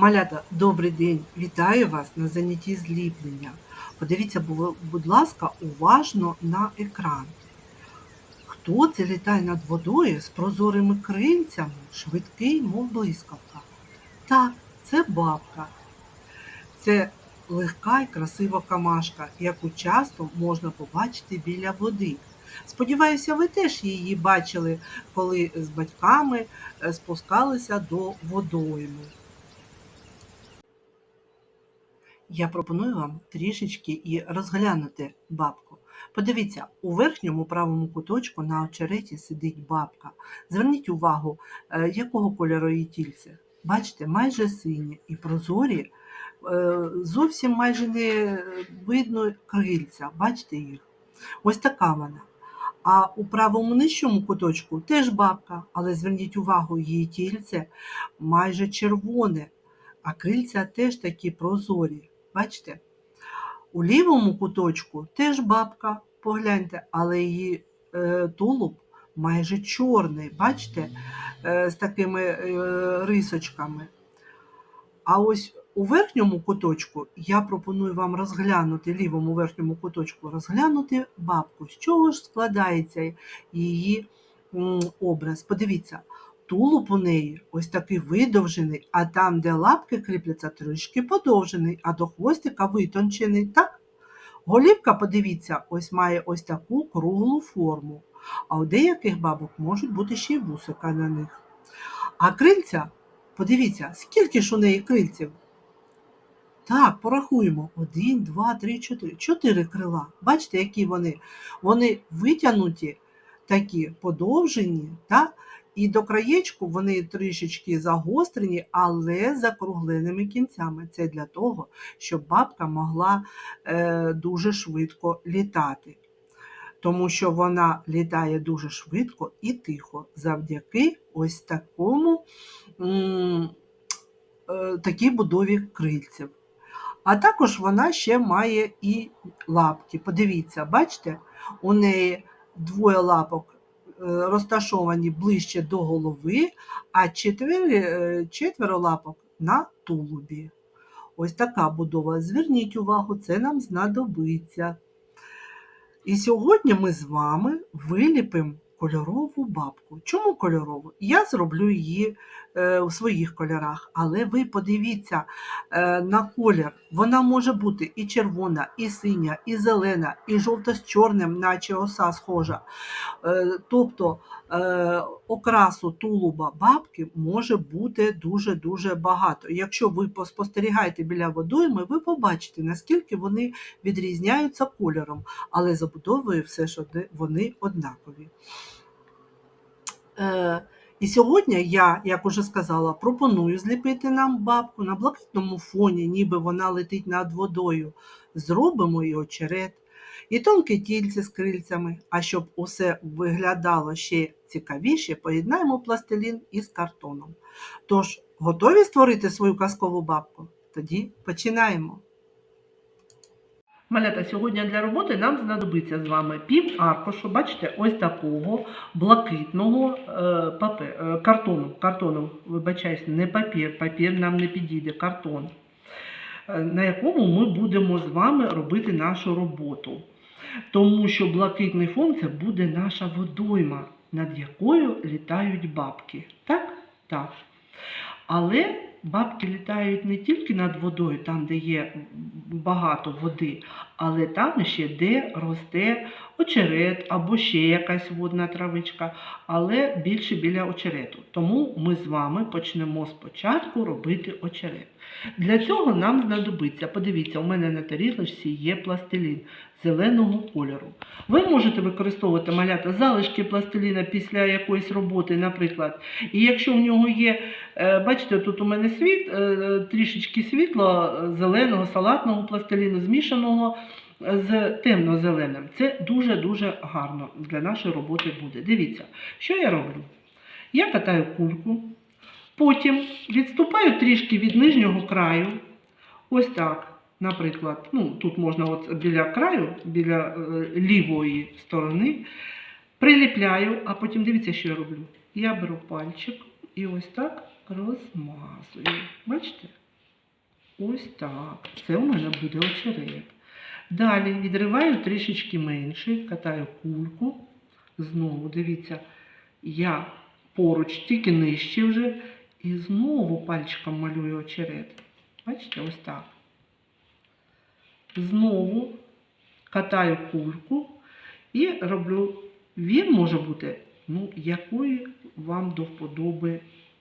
Малята, добрий день! Вітаю вас на занятті зліплення. Подивіться, будь ласка, уважно на екран. Хто це літає над водою з прозорими крильцями, швидкий, мов блискавка? Так, це бабка. Це легка і красива камашка, яку часто можна побачити біля води. Сподіваюся, ви теж її бачили, коли з батьками е, спускалися до водойми. Я пропоную вам трішечки і розглянути бабку. Подивіться, у верхньому правому куточку на очереті сидить бабка. Зверніть увагу, е, якого кольору її тільце. Бачите, майже сині і прозорі, е, зовсім майже не видно крильця. Бачите їх? Ось така вона. А у правому нижчому куточку теж бабка, але зверніть увагу, її тільце майже червоне, а крильця теж такі прозорі. Бачите? У лівому куточку теж бабка, погляньте, але її е, тулуб майже чорний, бачите, е, з такими е, рисочками. А ось у верхньому куточку я пропоную вам розглянути, лівому верхньому куточку, розглянути бабку. З чого ж складається її образ? Подивіться, тулуб у неї ось такий видовжений, а там, де лапки кріпляться, трішки подовжений, а до хвостика витончений. Так? Голівка, подивіться, ось має ось таку круглу форму. А у деяких бабок можуть бути ще й вусика на них. А крильця, подивіться, скільки ж у неї крильців? Так, порахуємо. Один, два, три, чотири. Чотири крила. Бачите, які вони? Вони витягнуті, такі подовжені, та? І до краєчку вони трішечки загострені, але закругленими кінцями. Це для того, щоб бабка могла е, дуже швидко літати. Тому що вона літає дуже швидко і тихо, завдяки ось такому е, такій будові крильців. А також вона ще має і лапки. Подивіться, бачите, у неї двоє лапок розташовані ближче до голови, а четвері, е, четверо лапок на тулубі. Ось така будова. Зверніть увагу, це нам знадобиться. І сьогодні ми з вами виліпимо кольорову бабку. Чому кольорову? Я зроблю її у своїх кольорах, але ви подивіться е, на колір. Вона може бути і червона, і синя, і зелена, і жовта з чорним, наче оса схожа. Е, тобто е, окрасу тулуба бабки може бути дуже-дуже багато. Якщо ви поспостерігаєте біля водойми, ви побачите, наскільки вони відрізняються кольором, але забудовою все ж вони однакові. І сьогодні я, як уже сказала, пропоную зліпити нам бабку на блакитному фоні, ніби вона летить над водою. Зробимо і очерет, і тонке тільце з крильцями. А щоб усе виглядало ще цікавіше, поєднаємо пластилін із картоном. Тож, готові створити свою казкову бабку? Тоді починаємо. Малята, сьогодні для роботи нам знадобиться з вами пів аркушу, бачите, ось такого блакитного е, е, картону. Картону, вибачаюсь, не папір, папір нам не підійде, картон, е, на якому ми будемо з вами робити нашу роботу. Тому що блакитний фон це буде наша водойма, над якою літають бабки. Так? Так. Але бабки літають не тільки над водою, там, де є багато води, але там ще де росте очерет або ще якась водна травичка, але більше біля очерету. Тому ми з вами почнемо спочатку робити очерет. Для цього нам знадобиться, подивіться, у мене на тарілочці є пластилін зеленого кольору. Ви можете використовувати малята залишки пластиліна після якоїсь роботи, наприклад. І якщо в нього є, е, бачите, тут у мене світ, е, трішечки світло е, зеленого, салатного пластиліну, змішаного з темно-зеленим. Це дуже-дуже гарно для нашої роботи буде. Дивіться, що я роблю? Я катаю кульку, потім відступаю трішки від нижнього краю. Ось так. Наприклад, ну, тут можна от біля краю, біля е, лівої сторони, приліпляю, а потім дивіться, що я роблю. Я беру пальчик і ось так розмазую. Бачите? Ось так. Це у мене буде очерет. Далі відриваю трішечки менше, катаю кульку. Знову, дивіться, я поруч тільки нижче вже. І знову пальчиком малюю очерет. Бачите, ось так. Знову катаю кульку і роблю. Він може бути, ну, якої вам до вподоби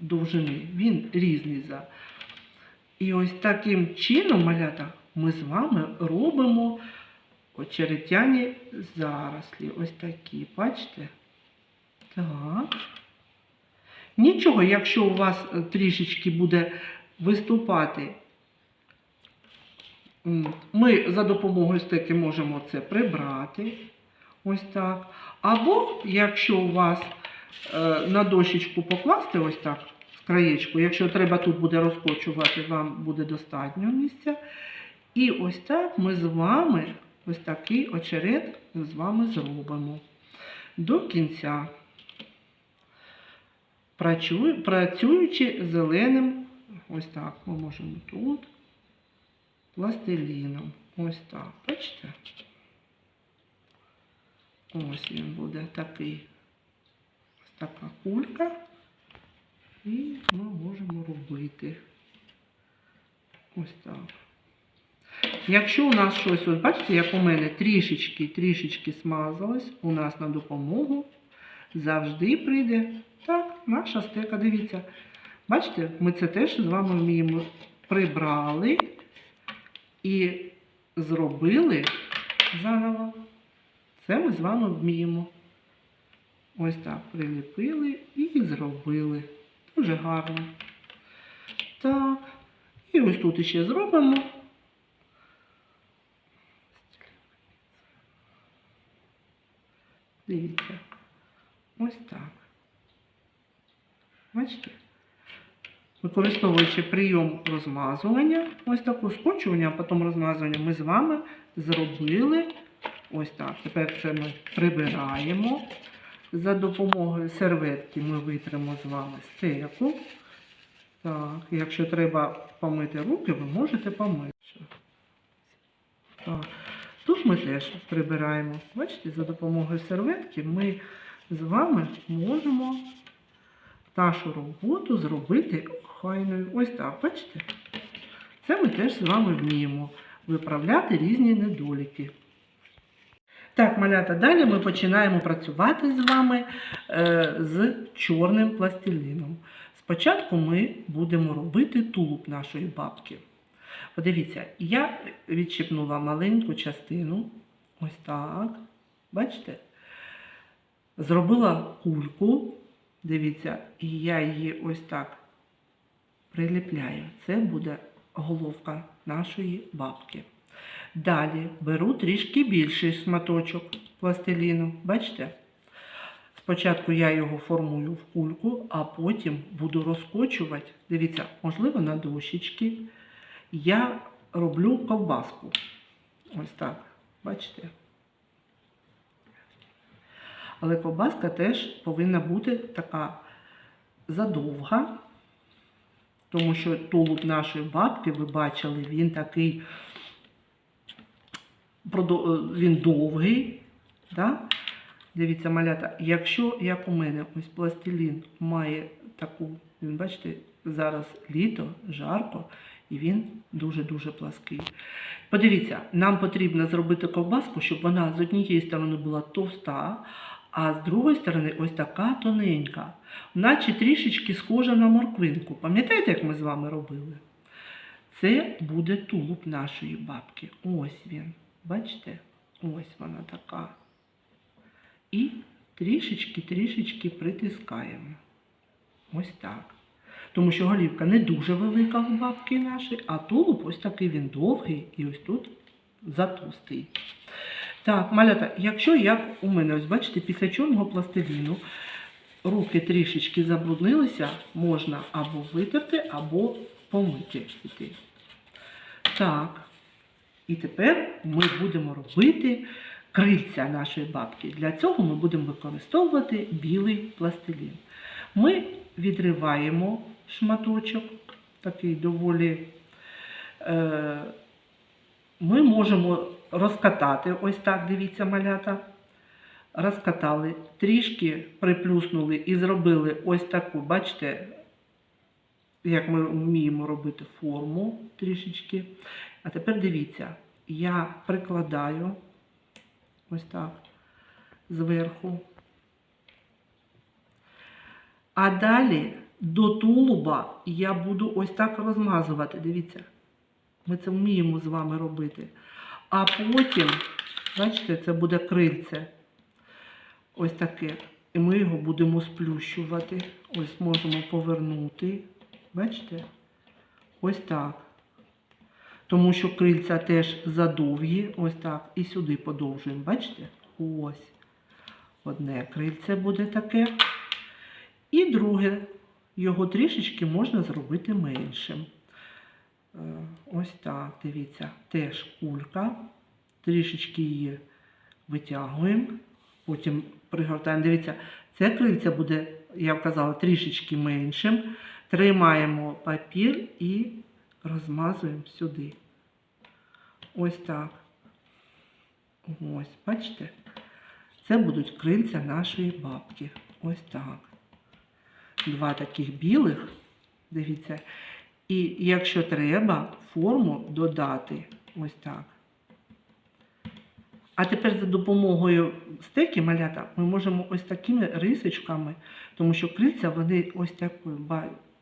довжини. Він різний за. І ось таким чином, малята, ми з вами робимо очеретяні зарослі. Ось такі, бачите? Так. Нічого, якщо у вас е, трішечки буде виступати, ми за допомогою стеки можемо це прибрати. Ось так. Або, якщо у вас е, на дощечку покласти ось так з краєчку, якщо треба тут буде розкочувати, вам буде достатньо місця. І ось так ми з вами ось такий очерет з вами зробимо до кінця. Працюю- Працюючи зеленим, ось так ми можемо тут, пластиліном. Ось так. Бачите? Ось він буде такий. Ось така кулька. І ми можемо робити. Ось так. Якщо у нас щось, от бачите, як у мене трішечки, трішечки смазалось, у нас на допомогу завжди прийде так, наша стека. Дивіться. Бачите, ми це теж з вами вміємо. Прибрали і зробили заново. Це ми з вами вміємо. Ось так приліпили і зробили. Дуже гарно. Так. І ось тут ще зробимо. Дивіться. Ось так. Бачите? Використовуючи прийом розмазування, ось таку скочування, а потім розмазування, ми з вами зробили ось так. Тепер це ми прибираємо. За допомогою серветки ми витримо з вами стеку. Так, якщо треба помити руки, ви можете помити. Так. Тут ми теж прибираємо. Бачите, за допомогою серветки ми з вами можемо нашу роботу зробити охайною. Ось так, бачите? Це ми теж з вами вміємо виправляти різні недоліки. Так, малята, далі ми починаємо працювати з вами е, з чорним пластиліном. Спочатку ми будемо робити тулуб нашої бабки. Подивіться, я відчіпнула маленьку частину, ось так. Бачите? Зробила кульку, дивіться, і я її ось так приліпляю. Це буде головка нашої бабки. Далі беру трішки більший шматочок пластиліну. Бачите? Спочатку я його формую в кульку, а потім буду розкочувати. Дивіться, можливо, на дощечки. Я роблю ковбаску. Ось так. Бачите? Але ковбаска теж повинна бути така задовга, тому що тулуб нашої бабки, ви бачили, він такий він довгий. Да? Дивіться, малята, якщо, як у мене, ось пластилін має таку, він, бачите, зараз літо, жарко, і він дуже-дуже плаский. Подивіться, нам потрібно зробити ковбаску, щоб вона з однієї сторони була товста, а з другої сторони ось така тоненька, наче трішечки схожа на морквинку. Пам'ятаєте, як ми з вами робили? Це буде тулуб нашої бабки. Ось він. Бачите? Ось вона така. І трішечки-трішечки притискаємо. Ось так. Тому що голівка не дуже велика у бабки нашої, а тулуб ось такий він довгий і ось тут затовстий. Так, малята, якщо як у мене, ось бачите, після чорного пластиліну руки трішечки забруднилися, можна або витерти, або помити. Так. І тепер ми будемо робити крильця нашої бабки. Для цього ми будемо використовувати білий пластилін. Ми відриваємо шматочок, такий доволі Е, Ми можемо розкатати, ось так, дивіться, малята. Розкатали, трішки приплюснули і зробили ось таку, бачите, як ми вміємо робити форму трішечки. А тепер дивіться, я прикладаю ось так зверху. А далі до тулуба я буду ось так розмазувати. Дивіться, ми це вміємо з вами робити. А потім, бачите, це буде крильце. Ось таке. І ми його будемо сплющувати. Ось можемо повернути. Бачите? Ось так. Тому що крильця теж задовгі. Ось так. І сюди подовжуємо. Бачите? Ось. Одне крильце буде таке. І друге. Його трішечки можна зробити меншим. Е, Ось так, дивіться, теж кулька. Трішечки її витягуємо, потім пригортаємо. Дивіться, це крильце буде, я казала, трішечки меншим. Тримаємо папір і розмазуємо сюди. Ось так. Ось, бачите? Це будуть крильця нашої бабки. Ось так. Два таких білих, дивіться. І якщо треба, форму додати. Ось так. А тепер за допомогою стеки малята ми можемо ось такими рисочками, тому що крильця вони ось таку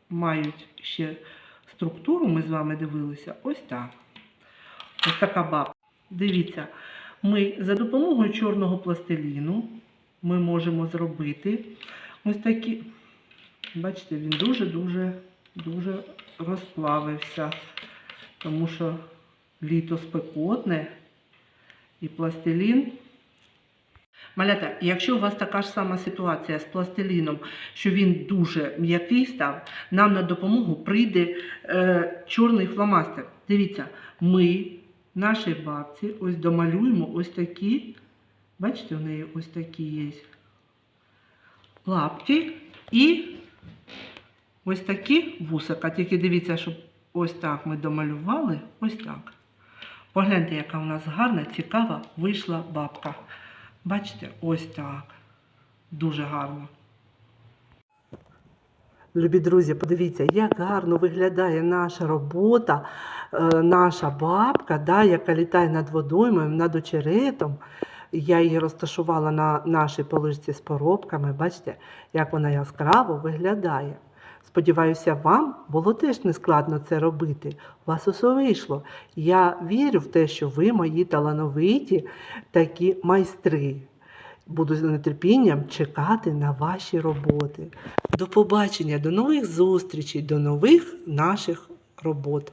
мають ще структуру, ми з вами дивилися, ось так. Ось така бабка. Дивіться, ми за допомогою чорного пластиліну ми можемо зробити ось такі. Бачите, він дуже-дуже дуже розплавився, тому що літо спекотне і пластилін. Малята, якщо у вас така ж сама ситуація з пластиліном, що він дуже м'який став, нам на допомогу прийде е, чорний фломастер. Дивіться, ми нашій бабці ось домалюємо ось такі, бачите, у неї ось такі є лапки і ось такі вусика. Тільки дивіться, щоб ось так ми домалювали, ось так. Погляньте, яка у нас гарна, цікава вийшла бабка. Бачите, ось так. Дуже гарно. Любі друзі, подивіться, як гарно виглядає наша робота, е, наша бабка, да, яка літає над водоймою, над очеретом. Я її розташувала на нашій поличці з поробками. Бачите, як вона яскраво виглядає. Сподіваюся, вам було теж нескладно це робити. У вас усе вийшло. Я вірю в те, що ви мої талановиті такі майстри. Буду з нетерпінням чекати на ваші роботи. До побачення, до нових зустрічей, до нових наших робот.